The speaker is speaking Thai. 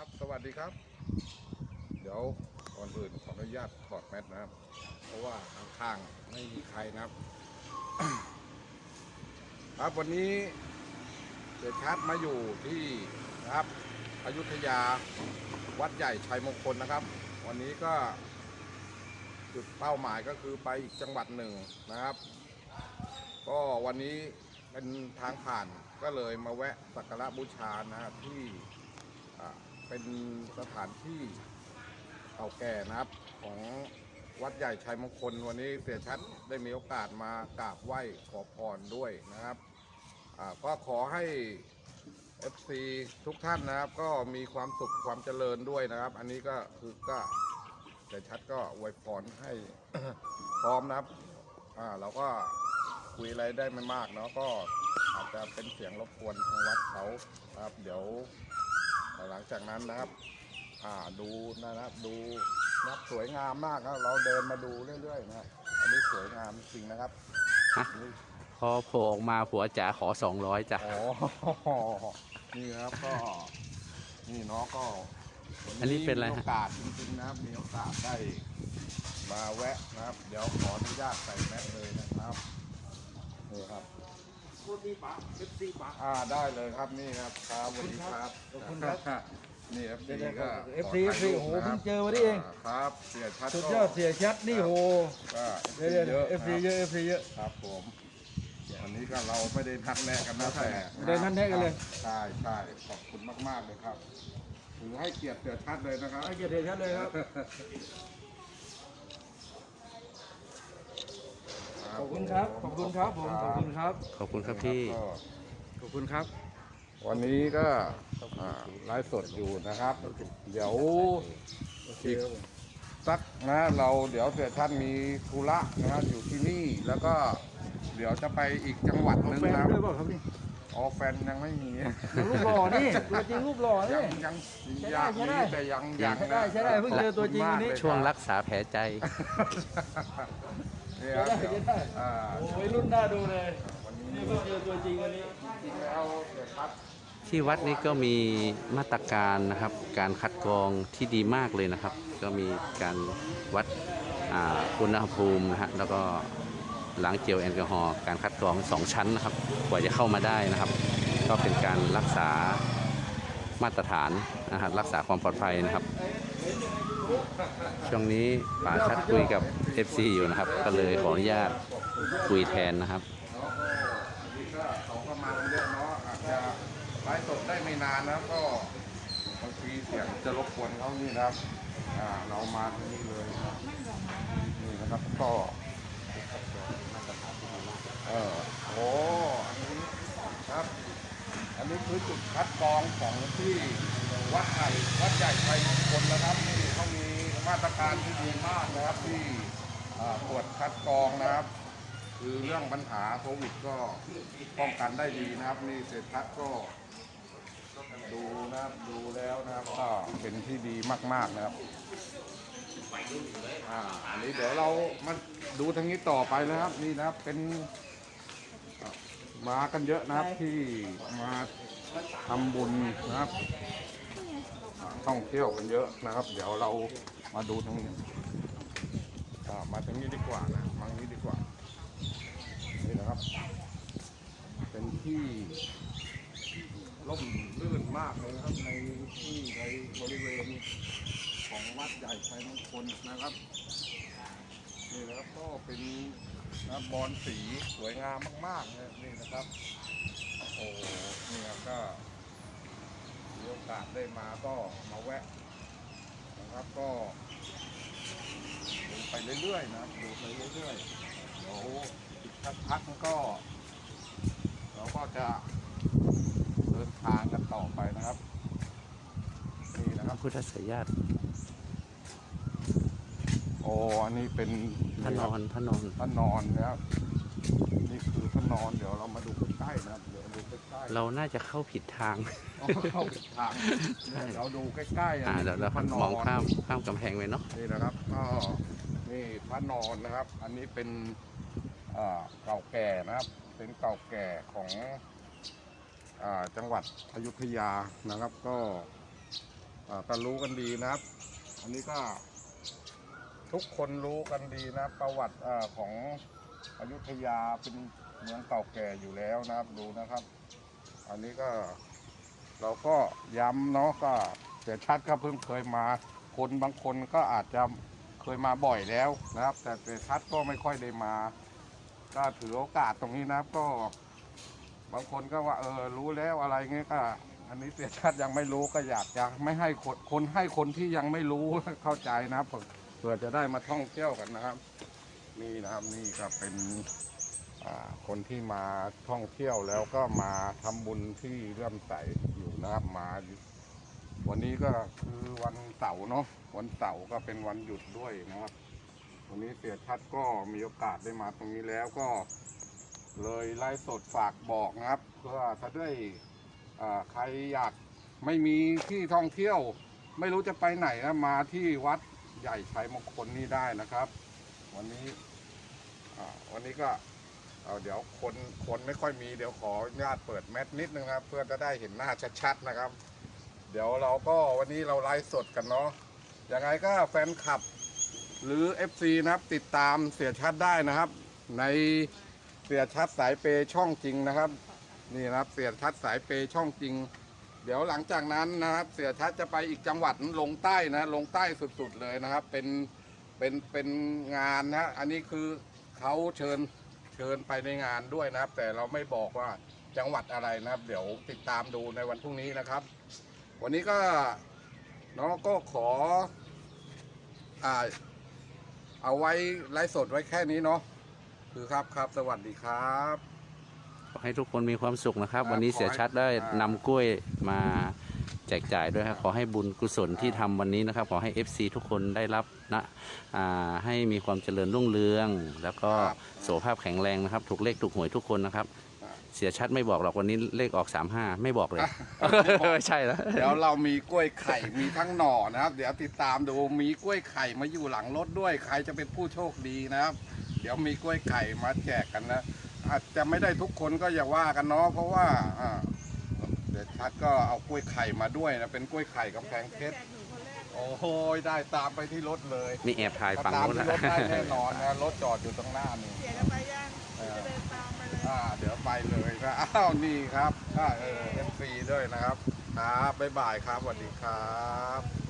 ครับสวัสดีครับ เดี๋ยวก่อนอื่นขออนุญาตถอดแมสนะครับ เพราะว่าข้างๆไม่มีใครนะครับ ครับวันนี้เสียชัดมาอยู่ที่นะครับอยุธยาวัดใหญ่ชัยมงคลนะครับ วันนี้ก็จุดเป้าหมายก็คือไปอีกจังหวัดหนึ่งนะครับ ก็วันนี้เป็นทางผ่านก็เลยมาแวะสักการะบูชานะที่อ่า เป็นสถานที่เก่าแก่นะครับของวัดใหญ่ชัยมงคลวันนี้เสียชัดได้มีโอกาสมากราบไหว้ขอพรด้วยนะครับก็ขอให้ FC ทุกท่านนะครับ ก็มีความสุขความเจริญด้วยนะครับ อันนี้ก็คือก็เสียชัดก็อวยพรให้พร้อมนะครับเราก็คุยอะไรได้ไม่มากเนาะก็อาจจะเป็นเสียงรบกวนทางวัดเขาครับ เดี๋ยว หลังจากนั้นนะครับ อ่าดูนะครับดูนะครับสวยงามมากครับ เราเดินมาดูเรื่อยๆนะครับอันนี้สวยงามจริงนะครับฮะ นี่พอโผล่ออกมาผัวจ๋าขอสองร้อยจ้ะ อ๋อนี่นะครับก็ นี่เนาะก็วัอันนี้เป็นอะไรมีฮะ โอกาสจริงๆนะครับ มีโอกาสได้มาแวะนะครับ เดี๋ยวขออนุญาตใส่แมสเลยนะครับนี่ครับ พูดดีปะเอฟซีปะอ่าได้เลยครับนี่ครับครับสวัสดีครับขอบคุณครับ นี่เอฟเดี๋ซียวๆก็เอฟซีเอฟซีโอ้โหเพิ่งเจอวันนี้เองครับเสียชัดสุดก็ยอดเสียชัดนี่โหก็เดี๋ยวเดี๋ยวเอฟซีนะเยอะเอฟซีเยอะครับผมวันนี้ก็เราไม่ได้นัดแนะกันนะแต่ไม่ได้นัดแนะกันเลยใช่ใช่ขอบคุณมากๆเลยครับถือให้เกียรติเสียชัดเลยนะครับให้เกียรติเสียชัดเลยครับ ขอบคุณครับ ขอบคุณครับผม ขอบคุณครับ ขอบคุณครับพี่ ก็ขอบคุณครับ วันนี้ก็อ่าไลฟ์สดอยู่นะครับ เดี๋ยวอีกสักนะเราเดี๋ยวเสียชัดมีธุระนะครับอยู่ที่นี่แล้วก็เดี๋ยวจะไปอีกจังหวัดหนึงแฟนนะครับด้วยเปล่าครับนี่อ๋อแฟนยังไม่มีรูปหล่อนี่ตัวจริงรูปหล่อยันี่ งยังใช้อยากได้มีใช้ได้แต่ยังยังใช้ได้ใช้ได้เพิ่งเจอตัวจริงวันนี้ช่วงรักษาแผลใจ นี่ครับได้เดี๋ยวใช้ได้อ่าโอ้ยรุ่นหน้าดูเลยนี่เพิ่งเจอตัวจริงวันนี้จริงแล้วเสียชัดที่วัดนี้ก็มีมาตรการนะครับ การคัดกรองที่ดีมากเลยนะครับ ก็มีการวัดอุณหภูมินะฮะแล้วก็ล้างเจลแอลกอฮอล์การคัดกรองสองชั้นนะครับ กว่าจะเข้ามาได้นะครับ ก็เป็นการรักษามาตรฐานนะฮะรักษาความปลอดภัยนะครับ ช่วงนี้ป๋าชัดคุยกับ FC อยู่นะครับ ก็เลยขออนุญาตคุยแทนนะครับเนาะก็วันนี้ก็เขาก็มากันเยอะเนาะอาจจะไลฟ์สดได้ไม่นานนะก็บางทีเสียงจะรบกวนเขานี่นะครับอ่าเรามาที่นี่เลยนะครับนี่นะครับก็เออโอ้อันนี้ครับ อันนี้คือจุดคัดกรองของที่วัดใหญ่วัดใหญ่ชัยมงคลนะครับ มาตรการที่ดีมากนะครับที่ตรวจคัดกรองนะครับ คือเรื่องปัญหาโควิดก็ป้องกันได้ดีนะครับนี่เศรษฐัก็ดูนะครับดูแล้วนะครับก็เป็นที่ดีมาก ๆนะครับอ่าอันนี้เดี๋ยวเรามาดูทางนี้ต่อไปนะครับ นี่นะครับเป็นมากันเยอะนะครับที่มาทำบุญนะครับท่องเที่ยวกันเยอะนะครับ เดี๋ยวเรา มาดูทางนี้มาทางนี้ดีกว่านะมาทางนี้ดีกว่า นี่นะครับ เป็นที่ร่มรื่นมากเลยครับในที่ในบริเวณของวัดใหญ่ชัยมงคลนะครับ นี่นะครับก็เป็นนะบอลสีสวยงามมากๆนะนี่นะครับ โอ้โหนี่ครับก็มีโอกาสได้มาก็มาแวะ ครับก็ดูไปเรื่อยๆนะครับดูไปเรื่อยๆเดี๋ยวอีกสักพักก็ เราก็จะเดินทางกันต่อไปนะครับนี่นะครับพุทธสยญาติโอ้อันนี้เป็นพระนอนพระนอนพระนอนนะครับ นี่คือพระนอนเดี๋ยวเรามาดูใกล้ๆนะครับเดี๋ยวดูใกล้ๆเราน่าจะเข้าผิดทาง เอาเข้าผิดทางเดี๋ยวเราดูใกล้ๆอ่าอันเดี๋ยวนี้เราพระนมอองนข้ามข้ามกำแพงไปเนาะนี่นะครับก็นี่พระนอนนะครับ อันนี้เป็นอ่าเก่าแก่นะครับ เป็นเก่าแก่ของอ่าจังหวัดอยุธยานะครับ ก็อ่าก็รู้กันดีนะครับ อันนี้ก็ทุกคนรู้กันดีนะประวัติอาของ อยุธยาเป็นเมืองเก่าแก่อยู่แล้วนะครับดูนะครับ อันนี้ก็เราก็ย้ำเนาะก็เสียชัดก็เพิ่งเคยมา คนบางคนก็อาจจะเคยมาบ่อยแล้วนะครับ แต่เสียชัดก็ไม่ค่อยได้มา ก็ถือโอกาสตรงนี้นะครับก็ บางคนก็ว่าเออรู้แล้วอะไรเงี้ยก็อันนี้เสียชัดยังไม่รู้ก็อยากจะไม่ให้คนคนให้คนที่ยังไม่รู้เข้าใจนะครับเพื่อจะได้มาท่องเที่ยวกันนะครับ นี่นะครับนี่ก็เป็นคนที่มาท่องเที่ยวแล้วก็มาทำบุญที่เรื่มใสอยู่นะครับมาวันนี้ก็คือวันเสาร์เนาะวันเสาร์ก็เป็นวันหยุดด้วยนะครับ วันนี้เสียชัดก็มีโอกาสได้มาตรงนี้แล้วก็ เลยไล่สดฝากบอกนะครับ เพื่อถ้าได้ใครอยากไม่มีที่ท่องเที่ยว ไม่รู้จะไปไหนนะมาที่วัดใหญ่ชัยมงคลนี่ได้นะครับ วันนี้อ่าวันนี้ก็เอาเดี๋ยวคนคนไม่ค่อยมีเดี๋ยวขออนุญาตเปิดแมสนิดนึงนะครับ เพื่อจะได้เห็นหน้าชัดๆนะครับ เดี๋ยวเราก็วันนี้เราไลฟ์สดกันเนาะยังไงก็แฟนคลับหรือ FC นะครับ ติดตามเสียชัดได้นะครับ ในเสียชัดสายเปย์ช่องจริงนะครับ นี่นะครับเสียชัดสายเปย์ช่องจริง เดี๋ยวหลังจากนั้นนะครับ เสียชัดจะไปอีกจังหวัดลงใต้นะลงใต้สุดๆเลยนะครับ เป็น เป็นเป็นงานนะ อันนี้คือเขาเชิญเชิญไปในงานด้วยนะครับ แต่เราไม่บอกว่าจังหวัดอะไรนะครับ เดี๋ยวติดตามดูในวันพรุ่งนี้นะครับ วันนี้ก็น้องก็ขออ่าเอาไว้ไลฟ์สดไว้แค่นี้เนาะคือครับครับสวัสดีครับ ขอให้ทุกคนมีความสุขนะครับครับวันนี้เสียชัดได้ขอให้นำกล้วยมา แจกจ่ายด้วยครับขอให้บุญกุศลที่ทำวันนี้นะครับ ขอให้ FC ทุกคนได้รับนะอ่าให้มีความเจริญรุ่งเรือง แล้วก็สุขภาพแข็งแรงนะครับ ถูกเลขถูกหวยทุกคนนะครับ เสียชัดไม่บอกหรอกวันนี้เลขออก 35 ไม่บอกเลยไม่ใช่แล้วเดี๋ยวเรามีกล้วยไข่มีทั้งหน่อนะครับ เดี๋ยวติดตามดูมีกล้วยไข่มาอยู่หลังรถด้วยใครจะเป็นผู้โชคดีนะครับ เดี๋ยวมีกล้วยไข่มาแจกกันนะอาจจะไม่ได้ทุกคนก็อย่าว่ากันเนาะเพราะว่าอ่าเดี๋ยวชัดก็เอากล้วยไข่มาด้วยนะ เป็นกล้วยไข่กำแพงเพชรโอ้โหได้ตามไปที่รถเลยนี่แอบถ่ายฝั่งตามนู้นที่นะรถได้แน่นอนนะรถจอดอยู่ตรงหน้านี่เสียกันไปยังเดี๋ยวจะเดินตามไปเลยอ่าเดี๋ยวไปเลยนะอ้าวนี่ครับก็เออเอฟซีด้วยนะครับ ครับบ๊ายบายครับสวัสดีครับ